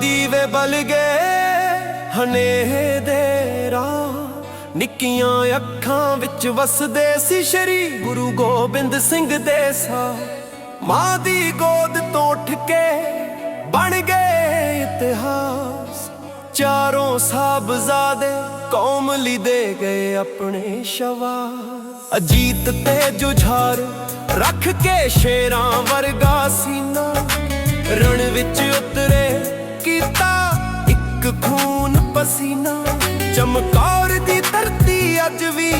ਦੀਵੇ ਬਲ ਗਏ ਹਨੇਹ ਦੇ ਰਾਹ। ਨਿੱਕੀਆਂ ਅੱਖਾਂ ਵਿੱਚ ਵਸਦੇ ਸੀ ਸ਼੍ਰੀ ਗੁਰੂ ਗੋਬਿੰਦ ਸਿੰਘ ਦੇ ਸਾ ਮਾਂ ਦੀ ਗੋਦ ਤੋਂ ਉੱਠ ਕੇ ਬਣ ਗਏ ਇਤਿਹਾਸ। ਚਾਰੋਂ ਸਾਹਿਬਜ਼ਾਦੇ ਕੌਮ ਲਈ ਦੇ ਗਏ ਆਪਣੇ ਸ਼ਵਾਸ। ਅਜੀਤ ਤੇ ਜੁਝਾਰ ਰੱਖ ਕੇ ਸ਼ੇਰਾਂ ਵਰਗਾ ਸੀਨਾ। ਰਣ ਵਿੱਚ ਉਤਰੇ ਕੀਤਾ। ਇੱਕ ਖੂਨ ਪਸੀਨਾ, ਚਮਕੌਰ ਦੀ ਧਰਤੀ ਅੱਜ ਵੀ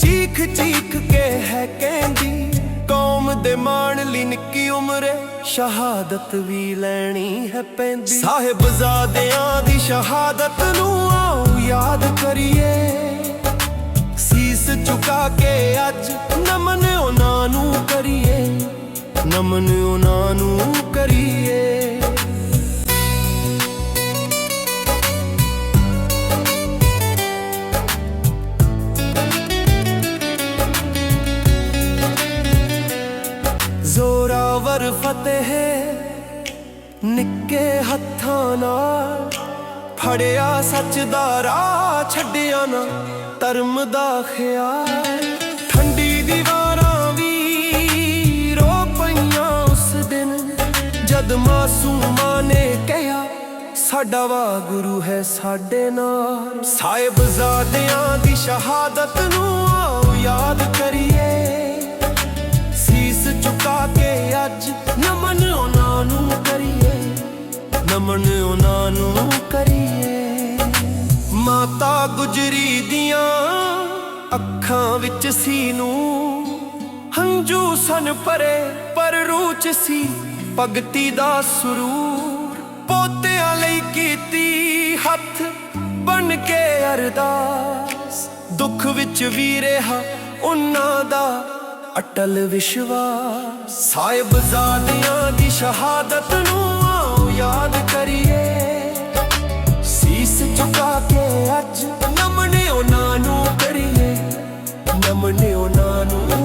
ਚੀਖ ਚੀਖ ਕੇ ਹੈ ਕਹਿੰਦੀ, ਕੌਮ ਦੇ ਮਾਣ ਲਈ ਨਿੱਕੀ ਉਮਰੇ, ਸ਼ਹਾਦਤ ਵੀ ਲੈਣੀ ਹੈ ਪੈਂਦੀ। ਸਾਹਿਬਜ਼ਾਦਿਆਂ ਦੀ ਸ਼ਹਾਦਤ ਨੂੰ ਆਓ ਯਾਦ ਕਰੀਏ। ਸੀਸ ਝੁਕਾ ਕੇ ਅੱਜ ਨਮਨ ਉਹਨਾਂ ਨੂੰ ਕਰੀਏ, ਨਮਨ ਉਹਨਾਂ ਨੂੰ ਕਰੀਏ। ਫਤਿਹ ਨਿੱਕੇ ਹੱਥਾਂ ਨਾਲ ਫੜਿਆ ਸੱਚ ਦਾ ਰਾਹ ਛੱਡਿਆ ਨਾ, ਧਰਮ ਦਾ ਖਿਆਲ। ਠੰਡੀ ਦੀਵਾਰਾਂ ਵੀ ਰੋ ਪਈਆਂ ਉਸ ਦਿਨ, ਜਦ ਮਾਸੂਮਾਂ ਨੇ ਕਿਹਾ, ਸਾਡਾ ਵਾ ਗੁਰੂ ਹੈ ਸਾਡੇ ਨਾਲ। ਸਾਹਿਬਜ਼ਾਦਿਆਂ ਦੀ ਸ਼ਹਾਦਤ ਨੂੰ ਆਓ ਯਾਦ ਕਰੀਏ। ਨਮਨ ਉਹਨਾਂ ਨੂੰ ਕਰੀਏ। ਮਾਤਾ ਗੁਜਰੀ ਦੀਆਂ ਅੱਖਾਂ ਵਿੱਚ ਸੀ ਨੂੰ ਹੰਝੂ ਸਨ ਪਰੇ, ਪਰ ਰੂਹ ਚ ਸੀ। ਭਗਤੀ ਦਾ ਸਰੂਰ ਪੋਤਿਆਂ ਲਈ ਕੀਤੀ ਹੱਥ ਬਣ ਕੇ ਅਰਦਾਸ। ਦੁੱਖ ਵਿੱਚ ਵੀ ਰਿਹਾ ਉਹਨਾਂ ਦਾ ਅਟਲ ਵਿਸ਼ਵਾਸ। ਸਾਹਿਬਜ਼ਾਦਿਆਂ ਦੀ ਸ਼ਹਾਦਤ ਨੂੰ ਆਓ ਯਾਦ ਨਮਨ ਉਹਨਾਂ ਨੂੰ